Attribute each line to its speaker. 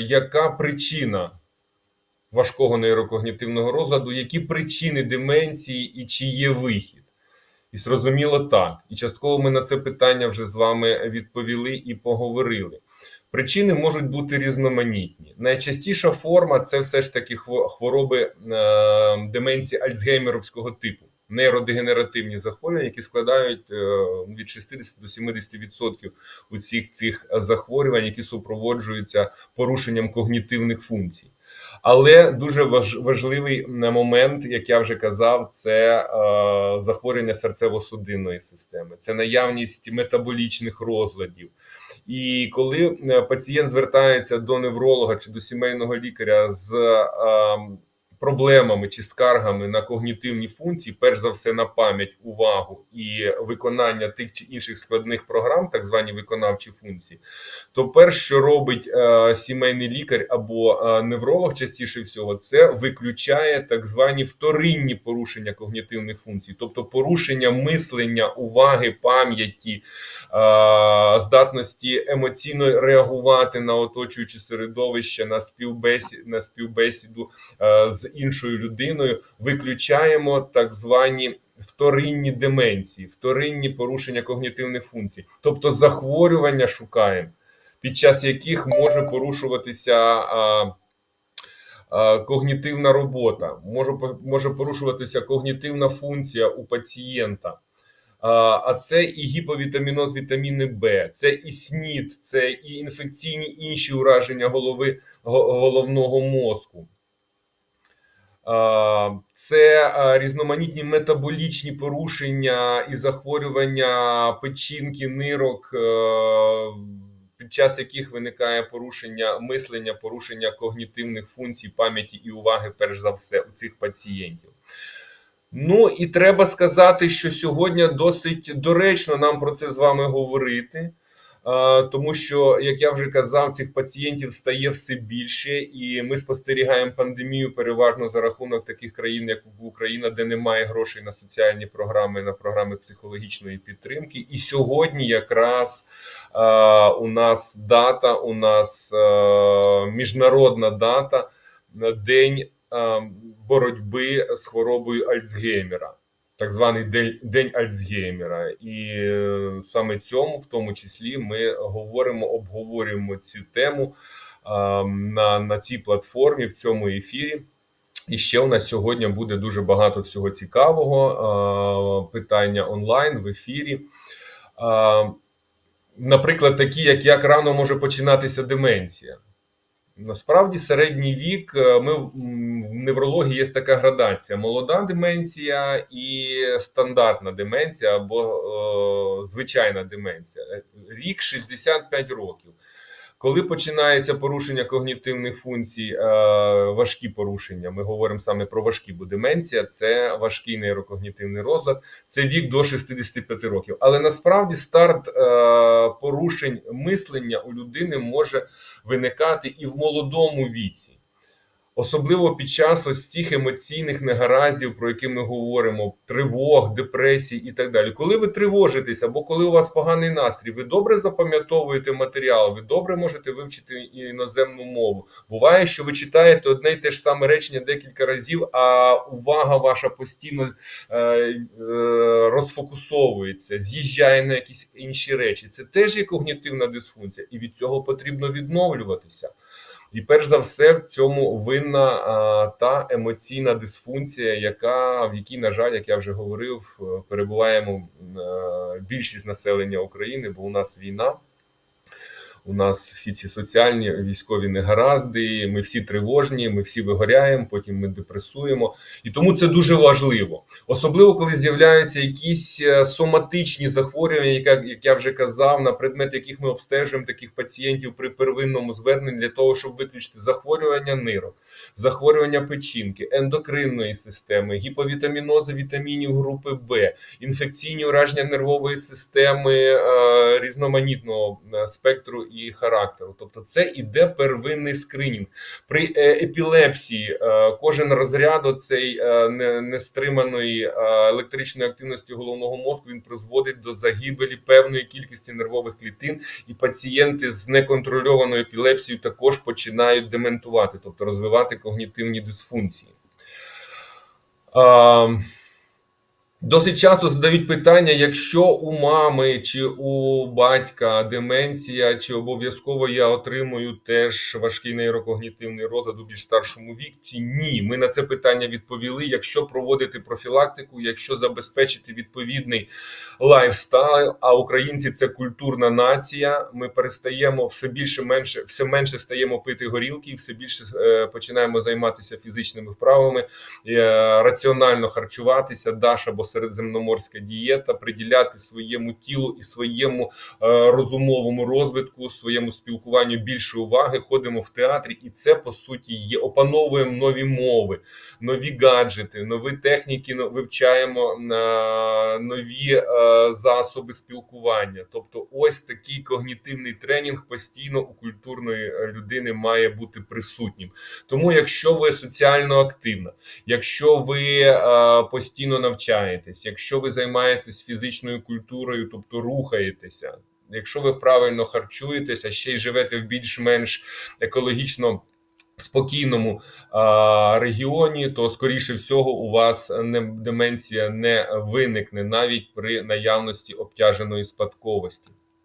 Speaker 1: яка причина важкого нейрокогнітивного розладу, які причини деменції і чи є вихід. І зрозуміло так. І частково ми на це питання вже з вами відповіли і поговорили. Причини можуть бути різноманітні. Найчастіша форма це все ж таки хвороби е, деменції альцгеймеровського типу, нейродегенеративні захворювання, які складають е, від 60 до 70% усіх цих захворювань, які супроводжуються порушенням когнітивних функцій. Але дуже важ- важливий момент, як я вже казав, це е, захворювання серцево-судинної системи, це наявність метаболічних розладів. І коли е, пацієнт звертається до невролога чи до сімейного лікаря з е, проблемами чи скаргами на когнітивні функції, перш за все на пам'ять, увагу і виконання тих чи інших складних програм, так звані виконавчі функції, то перш, що робить е, сімейний лікар або е, невролог, частіше всього, це виключає так звані вторинні порушення когнітивних функцій, тобто порушення мислення, уваги, пам'яті, е, здатності емоційно реагувати на оточуюче середовище, на співбесіду, на співбесіду е, з іншою людиною, виключаємо так звані. Вторинні деменції, вторинні порушення когнітивних функцій, тобто захворювання шукаємо, під час яких може порушуватися а, когнітивна робота, може, може порушуватися когнітивна функція у пацієнта. А це і гіповітаміноз вітаміни Б, це і СНІД, це і інфекційні інші ураження голови головного мозку. Це різноманітні метаболічні порушення і захворювання печінки, нирок, е, під час яких виникає порушення мислення, порушення когнітивних функцій, пам'яті і уваги, перш за все, у цих пацієнтів. Ну і треба сказати, що сьогодні досить доречно нам про це з вами говорити. А, Тому що, як я вже казав, цих пацієнтів стає все більше, і ми спостерігаємо пандемію переважно за рахунок таких країн, як Україна, де немає грошей на соціальні програми, на програми психологічної підтримки. І сьогодні якраз а, у нас дата, у нас а, міжнародна дата на день боротьби з хворобою Альцгеймера так званий день, Альцгеймера, і е, саме цьому, в тому числі, ми говоримо, обговорюємо цю тему на, на цій платформі в цьому ефірі. І ще у нас сьогодні буде дуже багато всього цікавого питання онлайн в ефірі. Наприклад, такі, як як рано може починатися деменція. Насправді, середній вік е, ми в неврології є така градація: молода деменція і стандартна деменція або е, звичайна деменція. Вік 65 років. Коли починається порушення когнітивних функцій, е, важкі порушення, ми говоримо саме про важкі, бо деменція це важкий нейрокогнітивний розлад, це вік до 65 років. Але насправді старт е, порушень мислення у людини може виникати і в молодому віці. Особливо під час ось цих емоційних негараздів, про які ми говоримо, тривог, депресій і так далі. Коли ви тривожитесь або коли у вас поганий настрій, ви добре запам'ятовуєте матеріал, ви добре можете вивчити іноземну мову. Буває, що ви читаєте одне й те ж саме речення декілька разів, а увага ваша постійно е, е, розфокусовується, з'їжджає на якісь інші речі. Це теж є когнітивна дисфункція, і від цього потрібно відновлюватися. І перш за все в цьому винна а, та емоційна дисфункція, яка в якій, на жаль, як я вже говорив, е, перебуваємо а, більшість населення України, бо у нас війна. У нас всі ці соціальні військові негаразди, ми всі тривожні, ми всі вигоряємо, потім ми депресуємо. І тому це дуже важливо. Особливо, коли з'являються якісь е, соматичні захворювання, як, як я вже казав, на предмет яких ми обстежуємо таких пацієнтів при первинному зверненні для того, щоб виключити захворювання нирок, захворювання печінки, ендокринної системи, гіповітамінози вітамінів групи Б, інфекційні ураження нервової системи е, різноманітного е, спектру і характеру. Тобто, це іде первинний скринінг. При е, епілепсії е, кожен розряд оцей е, нестриманої електричної активності головного мозку він призводить до загибелі певної кількості нервових клітин, і пацієнти з неконтрольованою епілепсією також починають дементувати, тобто розвивати когнітивні дисфункції. А, Досить часто задають питання, якщо у мами чи у батька деменція, чи обов'язково я отримую теж важкий нейрокогнітивний розлад у більш старшому віці? Ні, ми на це питання відповіли. Якщо проводити профілактику, якщо забезпечити відповідний лайфстайл, а українці це культурна нація. Ми перестаємо все більше менше, все менше стаємо пити горілки, все більше е, починаємо займатися фізичними вправами, е, раціонально харчуватися, даш або середземноморська дієта, приділяти своєму тілу і своєму е, розумовому розвитку, своєму спілкуванню більше уваги. Ходимо в театрі, і це по суті є. Опановуємо нові мови, нові гаджети, нові техніки вивчаємо на нові е, засоби спілкування. Тобто, ось такий когнітивний тренінг постійно у культурної е, людини має бути присутнім. Тому, якщо ви соціально активна, якщо ви е, постійно навчаєтесь, якщо ви займаєтесь фізичною культурою, тобто рухаєтеся. Якщо ви правильно харчуєтеся, ще й живете в більш-менш екологічно спокійному а, регіоні, то скоріше всього у вас не деменція не виникне навіть при наявності обтяженої спадковості.